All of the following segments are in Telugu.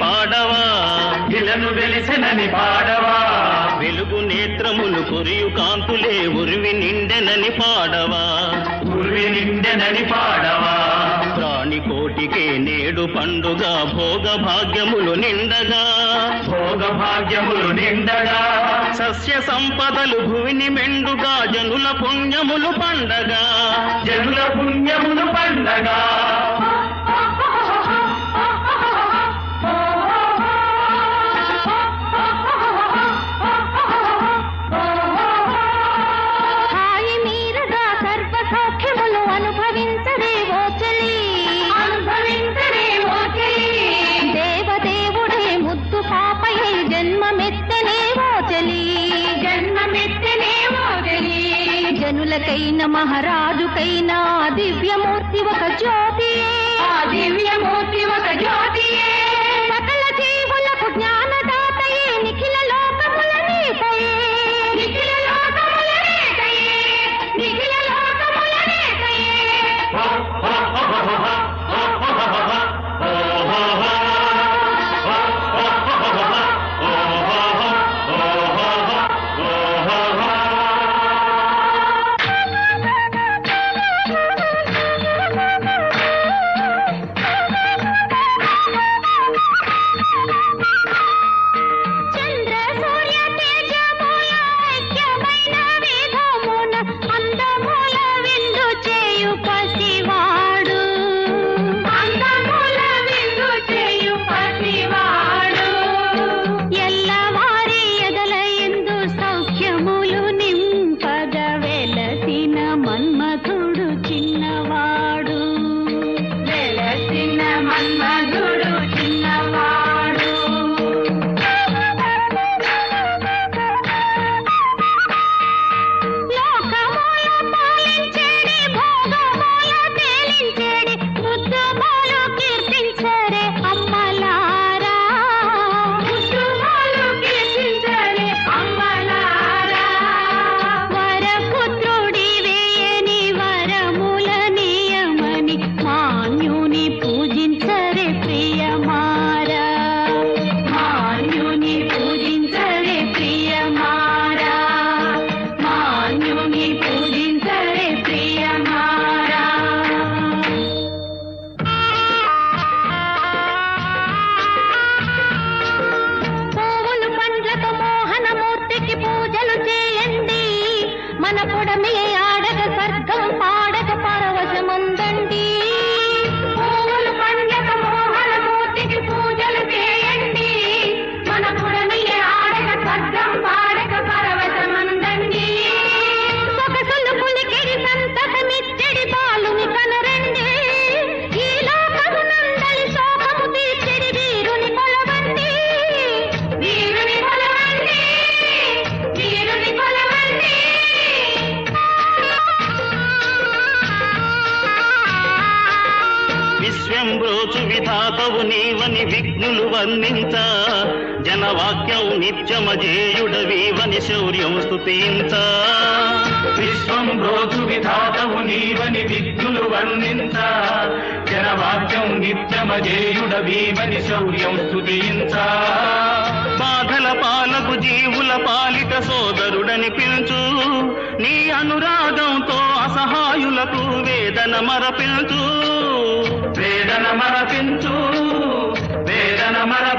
పాడవా? ఇలను వెలిసినని పాడవా? వెలుగు నేత్రములు కొరియు కాంతులే ఉరివి నిండెనని పాడవా? ఉరివి నిండెనని పాడవా? ప్రాణి కోటికే నేడు పండుగ భోగ భాగ్యములు నిండగా. భోగ భాగ్యములు నిండగా. సస్య సంపదలు భూమిని మెండుగా జనుల పుణ్యములు పండగా. జనుల పుణ్యములు పండగా. రాజుకైన మహారాజుకైనా దివ్యమూర్తి ఒక జ్యోతి బ్రహ్మజేయుడవీవని శౌర్యం స్థుతింత విశ్వం బ్రోజు విధాతవు నీవని విద్యులు వర్ణింత జనవాక్యం నిత్యమజేయుడవీవని శౌర్యం స్థుతింత బాధల పాలకు జీవుల పాలిత సోదరుడని పిలుచు. నీ అనురాగంతో అసహాయులకు వేదన మరపించు. వేదన మరపించు. వేదన మర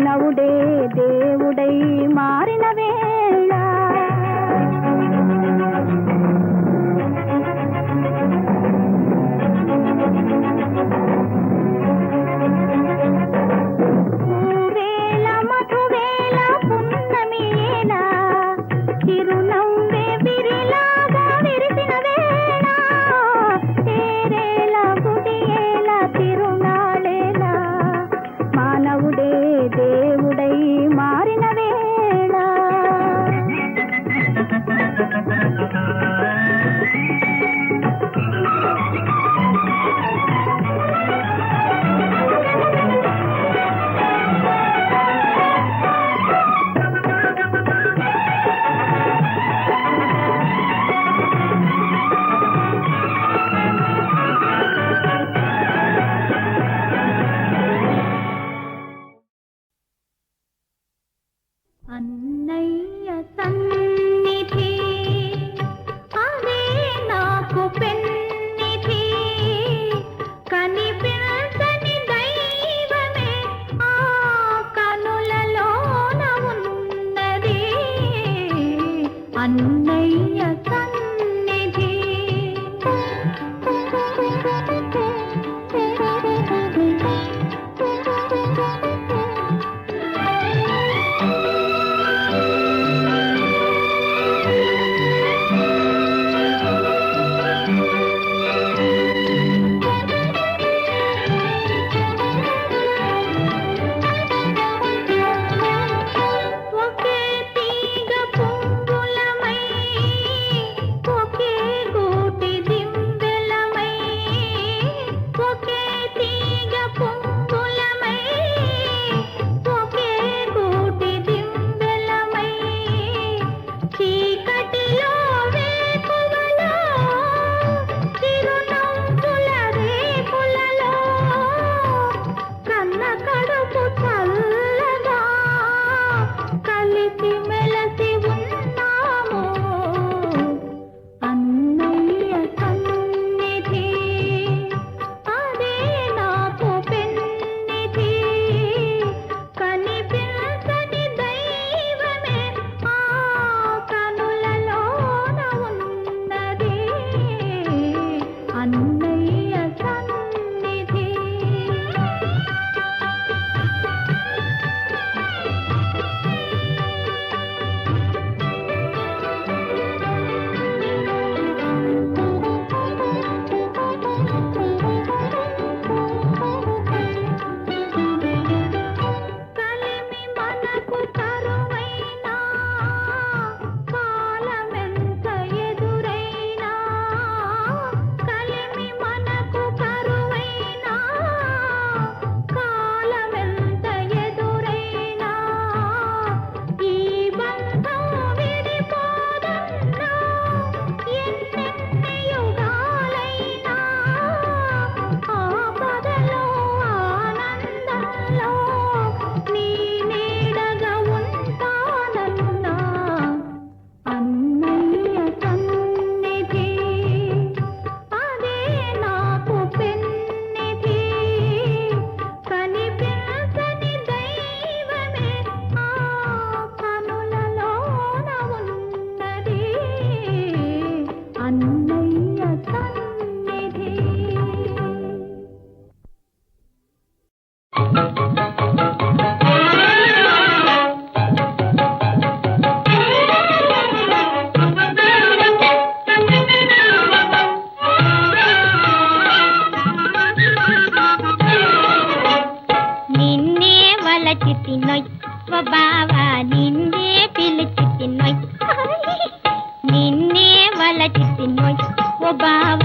మానవుడే దేవుడై మారిన వేళ నిన్నే వలచి నొయ్ ఓ బావ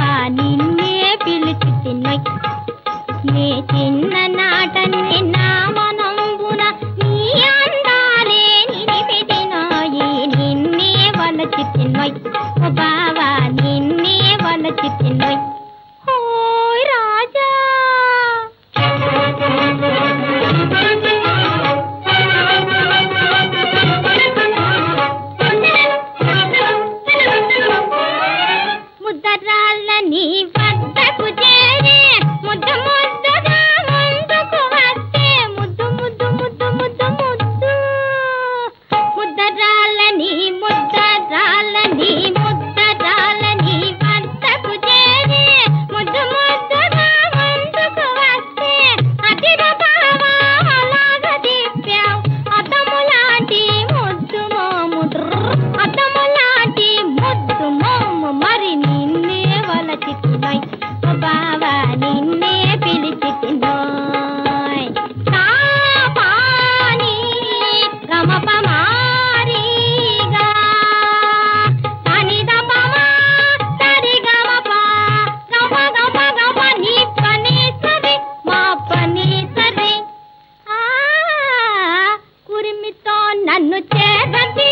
నన్ను చేరదీ